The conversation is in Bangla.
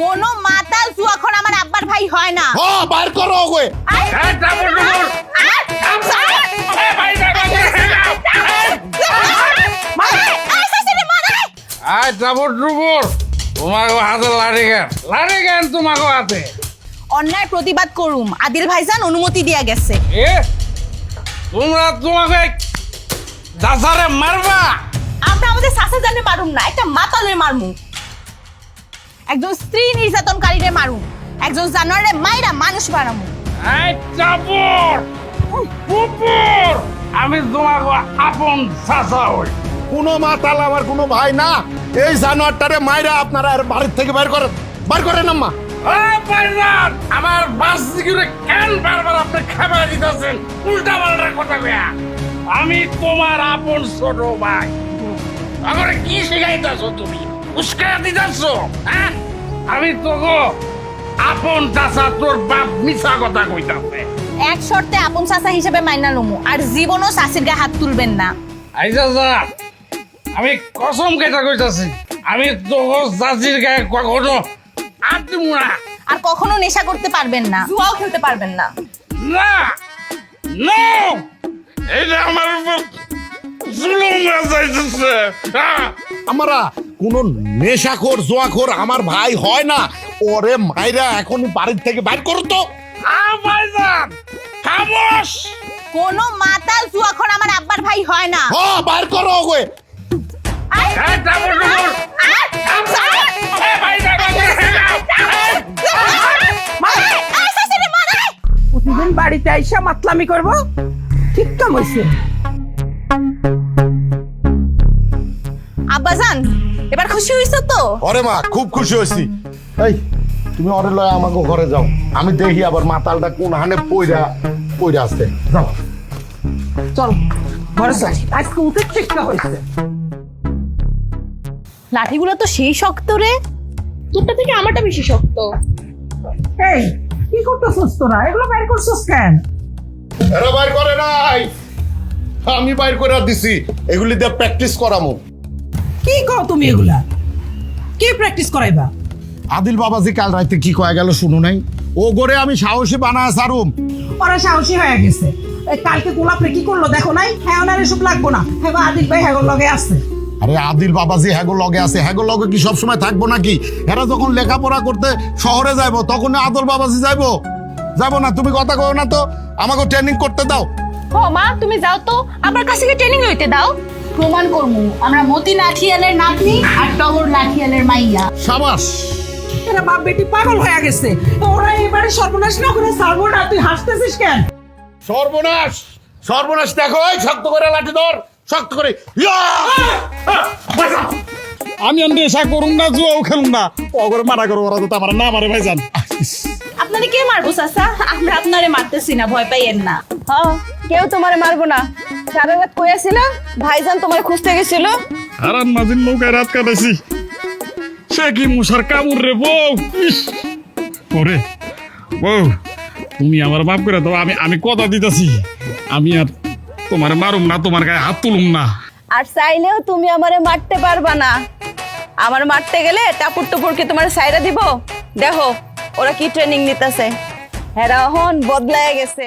কোনো মাতাল জুয়াখন আমার আব্বার ভাই হয় না। হ বাইর করো ওকে। আয়, ডুবুর ডাবল ডুবুর তোমাকে হাতে লাড়ি গান লাড়ি গান তোমাকে হাতে? অন্যায় প্রতিবাদ করুম। আদিল ভাইজান অনুমতি দিয়া গেছে। এ তোমরা তোমাকে দাসারে মারবা। আমরা আমাদের শাশা জানে মারুম না একটা মাতালের মারমু। একজন স্ত্রী নির্যাতনকারীরে মারুম একজন জানোয়ারে মাইরা মানুষ বানামু। এই চাপর কুকুর আমি তোমাকে আপন চাচা হই। কোনো মাতাল আমার কোনো ভাই না? এই জানোয়ারটারে মাইরা আপনারা আর বাড়ির থেকে বাইর করেন। বাইর করেন আম্মা। আমার বাস দিকে কেন বারবার আপনি খাবার দিতেছেন? উল্টা পাল্টা কথা কয়া। আমি তোমার আপন ছোট ভাই। আমার কি শিখাইতেছ তুমি? দিতেছ হ্যাঁ? আমি তোকে আপন চাচা তোর বাপ মিছা কথা কইতাছে। এক শর্তে আপন চাচা হিসেবে মাইনা লমু আর জীবনও গায়ে হাত তুলবেন না। আইসা যা আমি কসম কেটা কইতাছি আমি তোকে চাচির গায়ে কখনো আর দিব না। আর কখনো নেশা করতে পারবেন না। জুয়াও খেলতে পারবেন না। না নো এটা আমার উপর জুলুম হয়ে যাইতেছে আমরা কোন নেশাখোর জোয়াখোর আমার ভাই হয় না। ওরে মাইরা এখনই বাড়ির থেকে বাইর করো তো। ভাইজান খামোশ। কোনো মাতাল জুয়াখন আমার আব্বার ভাই হয় না। হ বাইর করো ওকে। প্রতিদিন বাড়িতে আইসা মাতলামি করব? ঠিক কাম হয়েছে আব্বাজান এবার খুশি হইছো তো? মা খুব খুশি হয়েছি। এই তুমি ওরে লয় আমাকে ঘরে যাও। আমি দেখি আবার মাতালটা কোন হানে পইরা পইরা আসতে যাও। চল ঘরে চল আজকে উঠে হয়েছে। লাঠিগুলো তো সেই শক্ত রে। তোরটা থেকে আমারটা বেশি শক্ত। এই কি করতেছস তোরা? এগুলো বাইর করছস কেন? এরা বাইর করে নাই। আমি বাইর করে দিছি। এগুলি দিয়ে প্র্যাকটিস করামু। কি কও তুমি এগুলা? কি প্র্যাকটিস করাইবা? আদিল বাবাজি কাল রাতে কি কয়ে গেল শুনো নাই? ও গড়ে আমি সাহসী বানায় সারুম ওরা সাহসী হয়ে গেছে। এই কালকে গোলাপরে কি করল দেখো নাই? হ্যাঁ ওনার এসব লাগবো না। হ্যাঁ গো, আদিল ভাই হ্যাঁ লগে আছে। আরে আদিল বাবাজি হ্যাগো লগে আছে। হ্যাগো লগে কি সবসময় থাকব নাকি? এরা যখন লেখাপড়া করতে শহরে যাইবো তখন আদল বাবাজি যাইবো। যাব না তুমি কথা কও না তো। আমাকে ট্রেনিং করতে দাও। ও মা তুমি যাও তো। আমার কাছে কি ট্রেনিং লইতে দাও। প্রমাণ করমু আমরা মতি লাঠিয়ালের নাতনি আর টগর লাঠিয়ালের মাইয়া। সাবাস। এরা বাপ বেটি পাগল হয়ে গেছে। ওরা এবারে সর্বনাশ না করে ছাড়বো না। তুই হাসতেছিস কেন? সর্বনাশ! সর্বনাশ দেখো এই শক্ত করে লাঠি ধর। শক্ত করে। আমি আর নেশা করুন না জুয়াও খেলুন না। অগরে মানা করো ওরা তো আমার না মারে ভাইজান আপনারে কে মারবো চাচা? আমরা আপনারে মারতেছি না ভয় পাইয়েন না। হ্যাঁ কেউ তোমারে মারবো না। সারা রাত ভাইজান তোমার খুঁজতে গেছিল। হারান নৌকায় রাত কাটাইছি। সে কি মশার কামড় রে বউ? ওরে বউ তুমি আমার করে দাও আমি আমি কথা দিতেছি। আমি আর তোমার মারুম না তোমার গায়ে হাত তুলুম না। আর চাইলেও তুমি আমারে মারতে পারবা না। আমার মারতে গেলে টাপুর টুপুর কি তোমার সাইরা দিব? দেখো ওরা কি ট্রেনিং নিতেছে। হেরা হন বদলায় গেছে।